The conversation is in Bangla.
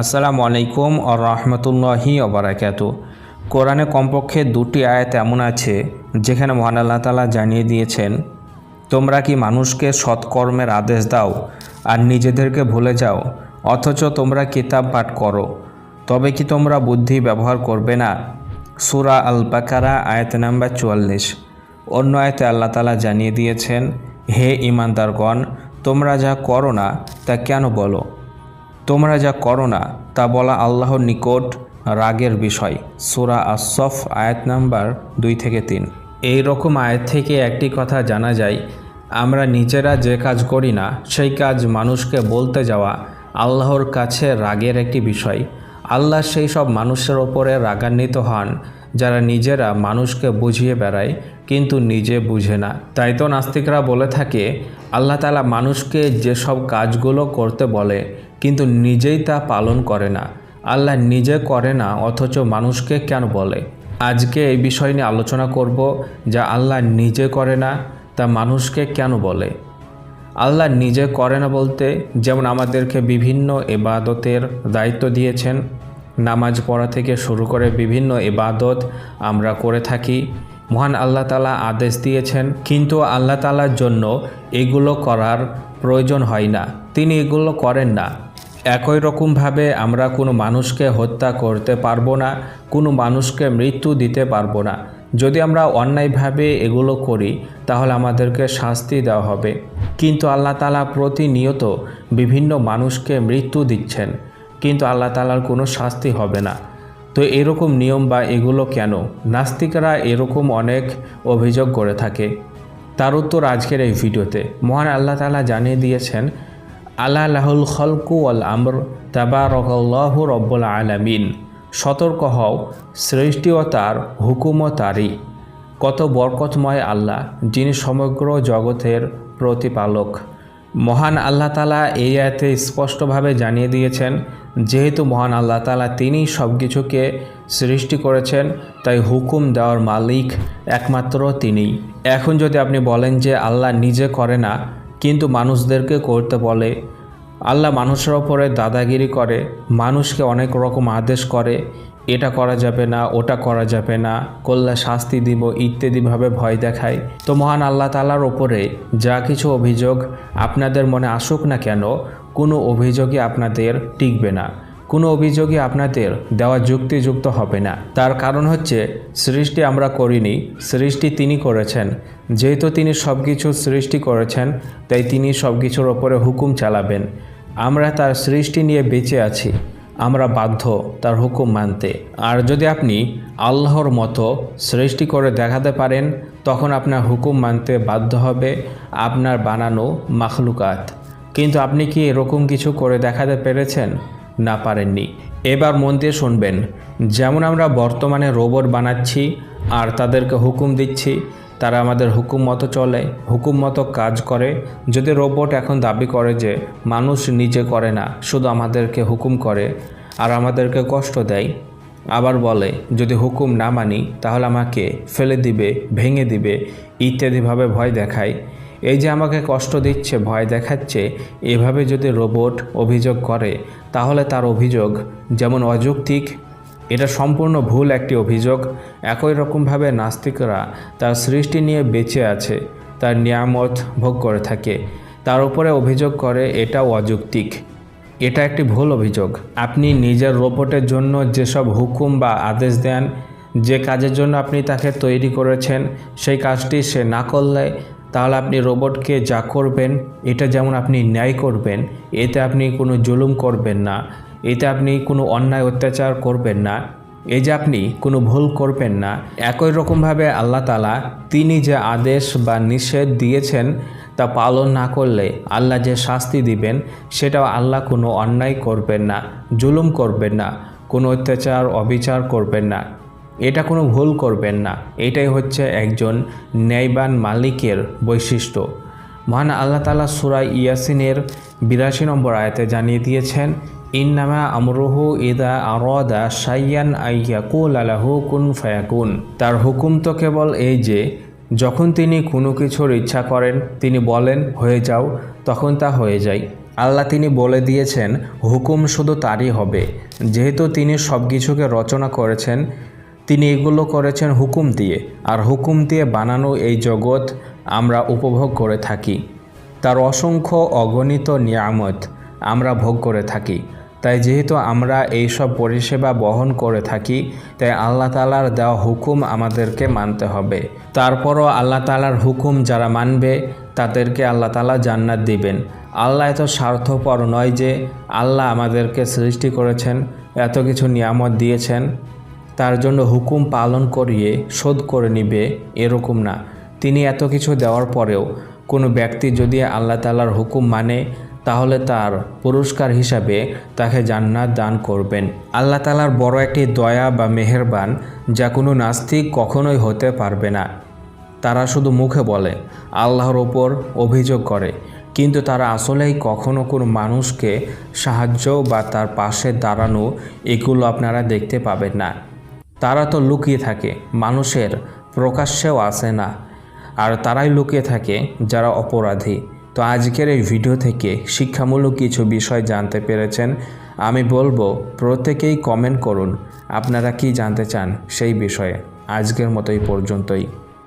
আসসালামু আলাইকুম ও রহমতুল্লাহি ওবরাকাত কোরআনে কমপক্ষে দুটি আয়াত এমন আছে, যেখানে মহান আল্লাহ তালা জানিয়ে দিয়েছেন, তোমরা কি মানুষকে সৎকর্মের আদেশ দাও আর নিজেদেরকে ভুলে যাও, অথচ তোমরা কিতাব পাঠ করো? তবে কি তোমরা বুদ্ধি ব্যবহার করবে না? সুরা আল বাকারা আয়াত নাম্বার চুয়াল্লিশ। অন্য আয়তে আল্লাহ তালা জানিয়ে দিয়েছেন, হে ইমানদারগণ তোমরা যা করো না, তা কেন বলো? তোমরা যা করো না, তা বলা আল্লাহর নিকট রাগের বিষয়। সুরা আসফ আয়াত নাম্বার দুই থেকে তিন। এই রকম আয়াত থেকে একটি কথা জানা যায়, আমরা নিজেরা যে কাজ করি না, সেই কাজ মানুষকে বলতে যাওয়া আল্লাহর কাছে রাগের একটি বিষয়। আল্লাহ সেই সব মানুষের ওপরে রাগান্বিত হন। যারা নিজেরা মানুষকে বুঝিয়ে বেড়ায়, কিন্তু নিজে বুঝে না। তাই তো নাস্তিকরা বলে থাকে, আল্লাহ তালা মানুষকে যেসব কাজগুলো করতে বলে, কিন্তু নিজেই তা পালন করে না। আল্লাহ নিজে করে না, অথচ মানুষকে কেন বলে? আজকে এই বিষয় নিয়ে আলোচনা করব, যা আল্লাহ নিজে করে না, তা মানুষকে কেন বলে? আল্লাহ নিজে করে না বলতে, যেমন আমাদেরকে বিভিন্ন এবাদতের দায়িত্ব দিয়েছেন নামাজ পড়া থেকে শুরু করে বিভিন্ন এবাদত আমরা করে থাকি। মহান আল্লাহ তালা আদেশ দিয়েছেন, কিন্তু আল্লাহ তালার জন্য এগুলো করার প্রয়োজন হয় না। তিনি এগুলো করেন না। একই রকমভাবে আমরা কোনো মানুষকে হত্যা করতে পারব না, কোনো মানুষকে মৃত্যু দিতে পারব না। যদি আমরা অন্যায়ভাবে এগুলো করি, তাহলে আমাদেরকে শাস্তি দেওয়া হবে। কিন্তু আল্লাহ তালা প্রতিনিয়ত বিভিন্ন মানুষকে মৃত্যু দিচ্ছেন। কিন্তু আল্লাহ তালার কোনো শাস্তি হবে না। তো এরকম নিয়ম বা এগুলো কেন? নাস্তিকরা এরকম অনেক অভিযোগ করে থাকে। তার উত্তর আজকের এই ভিডিওতে। মহান আল্লাহ তালা জানিয়ে দিয়েছেন আল্লাহ লাহুল খলকু আল আমর, তাবারকাল্লাহু রব্বুল আলামিন। সতর্ক হও, সৃষ্টি ও তার হুকুমও তারই। কত বরকতময় আল্লাহ, যিনি সমগ্র জগতের প্রতিপালক। মহান আল্লাহ তালা এই আয়তে স্পষ্টভাবে জানিয়ে দিয়েছেন, যেহেতু মহান আল্লাহ তালা তিনিই সব কিছুকে সৃষ্টি করেছেন, তাই হুকুম দেওয়ার মালিক একমাত্র তিনিই। এখন যদি আপনি বলেন যে আল্লাহ নিজে করে না, কিন্তু মানুষদেরকে করতে বলে, আল্লাহ মানুষের ওপরে দাদাগিরি করে, মানুষকে অনেক রকম আদেশ করে এটা করা যাবে না, ওটা করা যাবে না করলে শাস্তি দিব ইত্যাদিভাবে ভয় দেখায়। তো মহান আল্লাহ তালার ওপরে যা কিছু অভিযোগ আপনাদের মনে আসুক না কেন, কোনো অভিযোগই আপনাদের টিকবে না। কোনো অভিযোগই আপনাদের দেওয়া যুক্তিযুক্ত হবে না। তার কারণ হচ্ছে, সৃষ্টি আমরা করিনি, সৃষ্টি তিনি করেছেন। যেহেতু তিনি সব কিছু সৃষ্টি করেছেন, তাই তিনি সব কিছুর ওপরে হুকুম চালাবেন। আমরা তার সৃষ্টি নিয়ে বেঁচে আছি। আমরা বাধ্য তার হুকুম মানতে। আর যদি আপনি আল্লাহর মতো সৃষ্টি করে দেখাতে পারেন, তখন আপনার হুকুম মানতে বাধ্য হবে আপনার বানানো মাখলুকাত। কিন্তু আপনি কি এরকম কিছু করে দেখাতে পেরেছেন? না পারেননি। এবার মন দিয়ে শুনবেন, যেমন আমরা বর্তমানে রোবট বানাচ্ছি আর তাদেরকে হুকুম দিচ্ছি তারা আমাদের হুকুম মতো চলে, হুকুম মতো কাজ করে। যদি রোবট এখন দাবি করে যে মানুষ নিজে করে না, শুধু আমাদেরকে হুকুম করে আর আমাদেরকে কষ্ট দেয়, আবার বলে, যদি হুকুম না মানি, তাহলে আমাকে ফেলে দিবে, ভেঙে দিবে, ইত্যাদিভাবে ভয় দেখায়। এই যে আমাকে কষ্ট দিচ্ছে, ভয় দেখাচ্ছে, এভাবে যদি রোবট অভিযোগ করে, তাহলে তার অভিযোগ যেমন অযৌক্তিক এটা সম্পূর্ণ ভুল একটি অভিযোগ। একই রকমভাবে নাস্তিকরা তার সৃষ্টি নিয়ে বেঁচে আছে, তার নিয়ামত ভোগ করে থাকে। তার উপরে অভিযোগ করে এটাও অযৌক্তিক। এটা একটি ভুল অভিযোগ। আপনি নিজের রোবটের জন্য যেসব হুকুম বা আদেশ দেন, যে কাজের জন্য আপনি তাকে তৈরি করেছেন, সেই কাজটি সে না করলে তাহলে আপনি রোবটকে যা করবেন, এটা যেমন আপনি ন্যায় করবেন, এতে আপনি কোনো জুলুম করবেন না। এতে আপনি কোনো অন্যায় অত্যাচার করবেন না। এই যে আপনি কোনো ভুল করবেন না। একই রকমভাবে আল্লাহ তালা তিনি যে আদেশ বা নিষেধ দিয়েছেন তা পালন না করলে আল্লাহ যে শাস্তি দিবেন, সেটাও আল্লাহ কোনো অন্যায় করবেন না, জুলুম করবেন না, কোনো অত্যাচার, অবিচার করবেন না। এটা কোনো ভুল করবেন না। এটাই হচ্ছে একজন ন্যায়বান মালিকের বৈশিষ্ট্য। মহান আল্লাহ তালা সুরা ইয়াসিনের বিরাশি নম্বর আয়তে জানিয়ে দিয়েছেন ইন্নামা আমরুহু ইদা আরদা সাইয়ান আইয়াকুল আলাহু কুন ফায়াকুন। তার হুকুম তো কেবল এই যে, যখন তিনি কোনো কিছুর ইচ্ছা করেন, তিনি বলেন, হয়ে যাও। তখন তা হয়ে যায়। আল্লাহ তিনি বলে দিয়েছেন, হুকুম শুধু তারই হবে। যেহেতু তিনি সব কিছুকে রচনা করেছেন, তিনি এগুলো করেছেন হুকুম দিয়ে। আর হুকুম দিয়ে বানানো এই জগৎ আমরা উপভোগ করে থাকি। তার অসংখ্য অগণিত নিয়ামত আমরা ভোগ করে থাকি। তাই যেহেতু আমরা এই সব পরিষেবা বহন করে থাকি, তাই আল্লাহ তালার দেওয়া হুকুম আমাদেরকে মানতে হবে। তারপরও আল্লাহ তালার হুকুম যারা মানবে, তাদেরকে আল্লাহ তালা জান্নাত দিবেন। আল্লাহ এত স্বার্থপর নয় যে আল্লাহ আমাদেরকে সৃষ্টি করেছেন, এত কিছু নিয়ামত দিয়েছেন। তার জন্য হুকুম পালন করিয়ে শোধ করে নিবে এরকম না। তিনি এত কিছু দেওয়ার পরেও কোনো ব্যক্তি যদি আল্লাহ তালার হুকুম মানে তাহলে তার পুরস্কার হিসাবে তাকে জান্নাত দান করবেন। আল্লাহ তালার বড় একটি দয়া বা মেহেরবান যা কোনো নাস্তিক কখনোই হতে পারবে না। তারা শুধু মুখে বলে, আল্লাহর ওপর অভিযোগ করে। কিন্তু তারা আসলেই কখনো কোনো মানুষকে সাহায্য বা তার পাশে দাঁড়ানো এগুলো আপনারা দেখতে পাবেন না। তারা তো লুকিয়ে থাকে, মানুষের প্রকাশ্যেও আসে না। আর তারাই লুকিয়ে থাকে যারা অপরাধী। তো আজকের এই ভিডিও থেকে শিক্ষামূলক কিছু বিষয় জানতে পেরেছেন। আমি বলব, প্রত্যেকেই কমেন্ট করুন। আপনারা কি জানতে চান সেই বিষয়ে? আজকের মতো এই পর্যন্তই।